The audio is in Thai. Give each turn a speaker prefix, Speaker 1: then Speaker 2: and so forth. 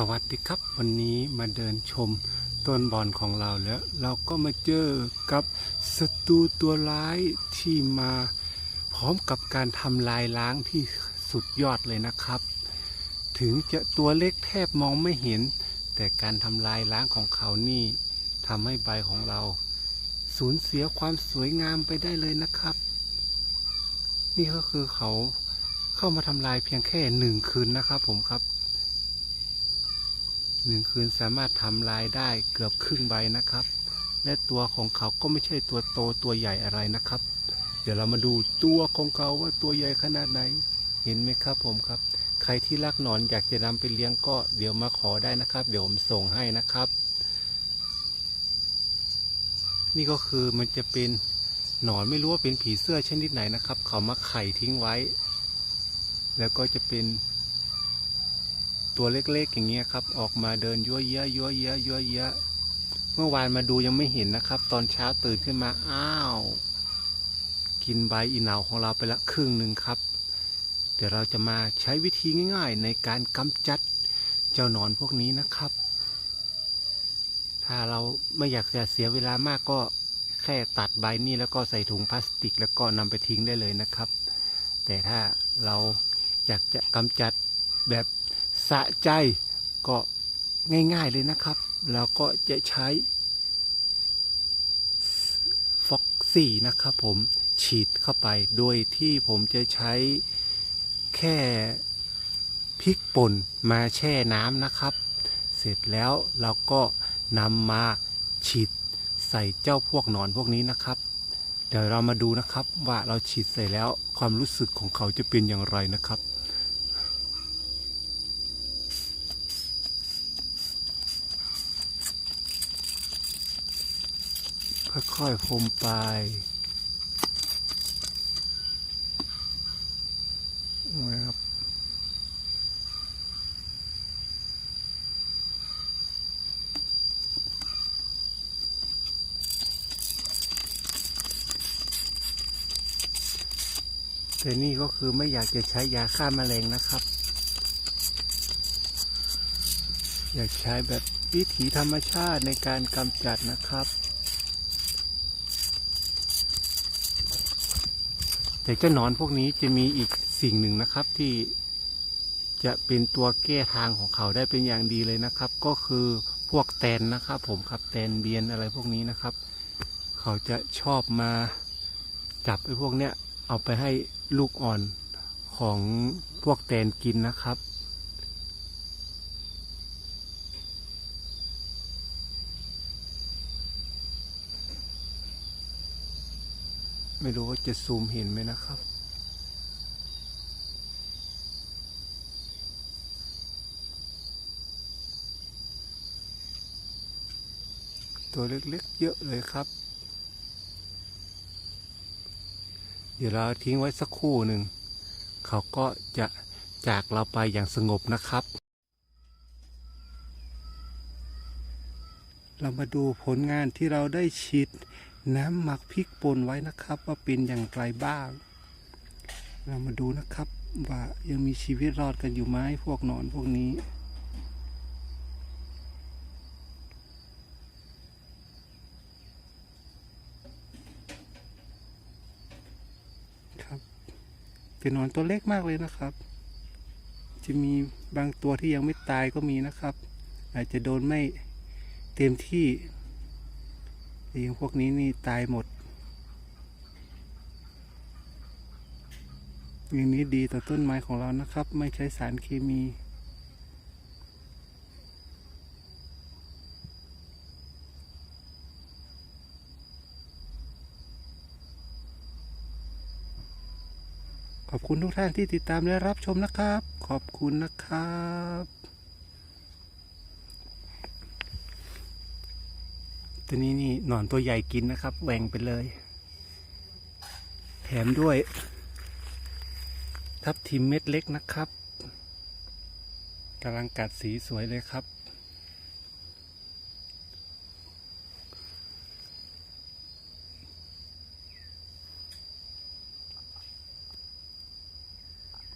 Speaker 1: สวัสดีครับ วันนี้มาเดินชมต้นบอนของเราแล้ว เราก็มาเจอกับศัตรูตัวร้ายที่มาพร้อมกับการทำลายล้างที่สุดยอดเลยนะครับ ถึงจะตัวเล็กแทบมองไม่เห็น แต่การทำลายล้างของเขานี่ทำให้ใบของเรา สูญเสียความสวยงามไปได้เลยนะครับ นี่ก็คือเขาเข้ามาทำลายเพียงแค่หนึ่งคืนนะครับผมครับ หนึ่งคืนสามารถทำลายได้เกือบครึ่งใบนะครับ และตัวของเขาก็ไม่ใช่ตัวโตตัวใหญ่อะไรนะครับ เดี๋ยวเรามาดูตัวของเขาว่าตัวใหญ่ขนาดไหน เห็นไหมครับผมครับ ใครที่รักหนอนอยากจะนำไปเลี้ยงก็เดี๋ยวมาขอได้นะครับ เดี๋ยวผมส่งให้นะครับ นี่ก็คือมันจะเป็นหนอนไม่รู้ว่าเป็นผีเสื้อชนิดไหนนะครับ เขามาไข่ทิ้งไว้ แล้วก็จะเป็น ตัวเล็กๆอย่างเงี้ยครับ ออกมาเดินยั่วเยะยั่วเยะยั่วเยะเมื่อวานมาดูยังไม่เห็นนะครับ ตอนเช้าตื่นขึ้นมาอ้าว กินใบอีเหนาของเราไปละครึ่งหนึ่งครับ เดี๋ยวเราจะมาใช้วิธีง่าย ๆ ในการกำจัดเจ้าหนอนพวกนี้นะครับ ถ้าเราไม่อยากจะเสียเวลามากก็แค่ตัดใบนี้แล้วก็ใส่ถุงพลาสติก แล้วก็นำไปทิ้งได้เลยนะครับ แต่ถ้าเราอยากจะกำจัดแบบ สะใจก็ง่ายๆเลยนะครับเราก็จะใช้ฟ็อกซี่นะครับผมฉีดเข้าไปโดยที่ผมจะใช้แค่พริกป่นมาแช่น้ำนะครับ เสร็จแล้วเราก็นำมาฉีดใส่เจ้าพวกหนอนพวกนี้นะครับ เดี๋ยวเรามาดูนะครับว่าเราฉีดใส่แล้วความรู้สึกของเขาจะเป็นอย่างไรนะครับ ค่อยๆพรมไปนะครับแต่นี่ก็คือไม่อยากจะใช้ยาฆ่าแมลงนะครับ อยากใช้แบบวิถีธรรมชาติในการกำจัดนะครับ แต่เจ้าหนอนพวกนี้จะมีอีกสิ่งหนึ่งนะครับที่จะเป็นตัวแก้ทางของเขาได้เป็นอย่างดีเลยนะครับ ก็คือพวกแตนนะครับ ผมครับแตนเบียนอะไรพวกนี้นะครับ เขาจะชอบมาจับไอ้พวกเนี้ยเอาไปให้ลูกอ่อนของพวกแตนกินนะครับ ไม่รู้ว่าจะซูมเห็นไหมนะครับ ตัวเล็กๆเยอะเลยครับ เดี๋ยวเราทิ้งไว้สักครู่หนึ่ง เขาก็จะจากเราไปอย่างสงบนะครับ เรามาดูผลงานที่เราได้ฉีด น้ำหมักพริกป่นไว้นะครับ ว่าเป็นอย่างไรบ้าง เรามาดูนะครับ ว่ายังมีชีวิตรอดกันอยู่ไหมพวกนอนพวกนี้ครับเป็นนอนตัวเล็กมากเลยนะครับ จะมีบางตัวที่ยังไม่ตายก็มีนะครับ อาจจะโดนไม่เต็มที่ แต่อยังพวกนี้นี่ตายหมด อย่างนี้ดีต่อต้นไม้ของเรานะครับ ไม่ใช้สารเคมีขอบคุณทุกท่านที่ติดตามและรับชมนะครับ ขอบคุณนะครับ ตัวนี้นี่หนอนตัวใหญ่กินนะครับแหว่งไปเลย แถมด้วย ทับทิมเม็ดเล็กนะครับกำลังกัดสีสวยเลยครับ